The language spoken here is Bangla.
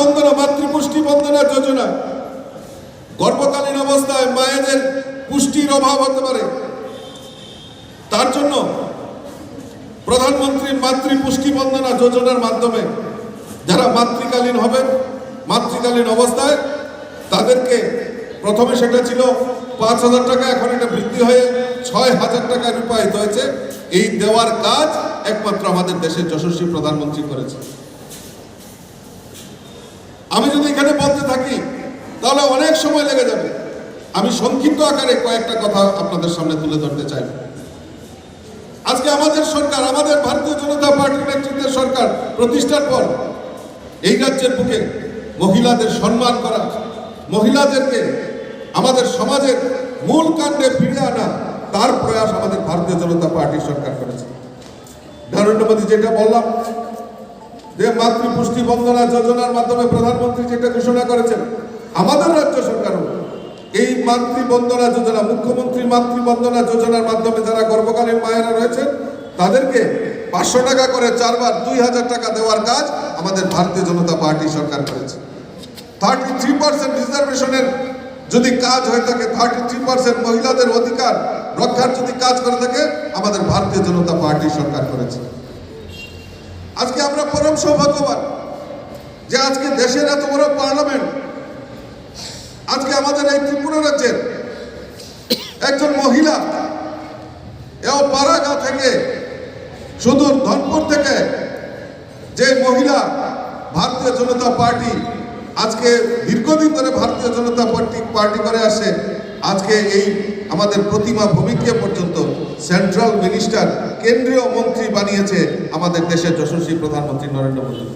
বন্দনা মাতৃপুষ্টি বন্দনা যোজনা। গর্ভকালীন অবস্থায় মায়েদের পুষ্টির অভাব হতে পারে। তার জন্য প্রধানমন্ত্রী মাতৃ পুষ্টি বন্দনা যোজনার মাধ্যমে যারা মাতৃকালীন হবেন মাতৃকালীন অবস্থায়, তাদেরকে প্রথমে সেটা ছিল পাঁচ হাজার টাকা, এখন এটা বৃদ্ধি হয়ে ছয় হাজার টাকা রূপায়িত হয়েছে। এই দেওয়ার কাজ একমাত্র আমাদের দেশের যশস্বী প্রধানমন্ত্রী করেছে আমি যদি এখানে বলতে থাকি, তাহলে অনেক সময় লেগে যাবে। আমি সংক্ষিপ্ত আকারে কয়েকটা কথা আপনাদের সামনে তুলে ধরতে চাই। আজকে আমাদের সরকার, আমাদের ভারতীয় জনতা পার্টির নেতৃত্বের সরকার প্রতিষ্ঠার পর এই রাজ্যের বুকে মহিলাদের সম্মান করা, মহিলাদেরকে আমাদের সমাজের মূল কাণ্ডে ফিরে আনা, তার প্রয়াস আমাদের ভারতীয় জনতা পার্টির সরকার করেছে। নরেন্দ্র মোদী যেটা বললাম যে মাতৃ পুষ্টি বন্দনা যোজনার মাধ্যমে প্রধানমন্ত্রী যেটা ঘোষণা করেছেন, আমাদের রাজ্য সরকারও এই মাতৃ বন্দনা যোজনা, মুখ্যমন্ত্রী মাতৃ বন্দনা যোজনার মাধ্যমে যারা গর্ভকালীন মায়েরা রয়েছেন, তাদেরকে পাঁচশো টাকা করে চারবার দুই হাজার টাকা দেওয়ার কাজ আমাদের ভারতীয় জনতা পার্টি সরকার করেছে। থার্টি থ্রি পার্সেন্ট রিজার্ভেশনের যদি কাজ হয়ে থাকে থার্টি থ্রি পার্সেন্ট মহিলাদের অধিকার রক্ষার যদি কাজ করে থাকে, আমাদের ভারতীয় জনতা পার্টি সরকার করেছে। আজকে আমরা পরম সৌভাগ্যবান যে আজকে দেশের এত বড় পার্লামেন্ট, আজকে আমাদের এই ত্রিপুরা রাজ্যের একজন মহিলা এও পারাগা থেকে সুদূর ধনপুর থেকে যে মহিলা ভারতীয় জনতা পার্টি আজকে দীর্ঘদিন ধরে ভারতীয় জনতা পার্টি পার্টি করে আসে, আজকে এই আমাদের প্রতিমা ভূমিকে পর্যন্ত সেন্ট্রাল মিনিস্টার কেন্দ্রীয় মন্ত্রী বানিয়েছে আমাদের দেশের যশস্বী প্রধানমন্ত্রী নরেন্দ্র মোদী।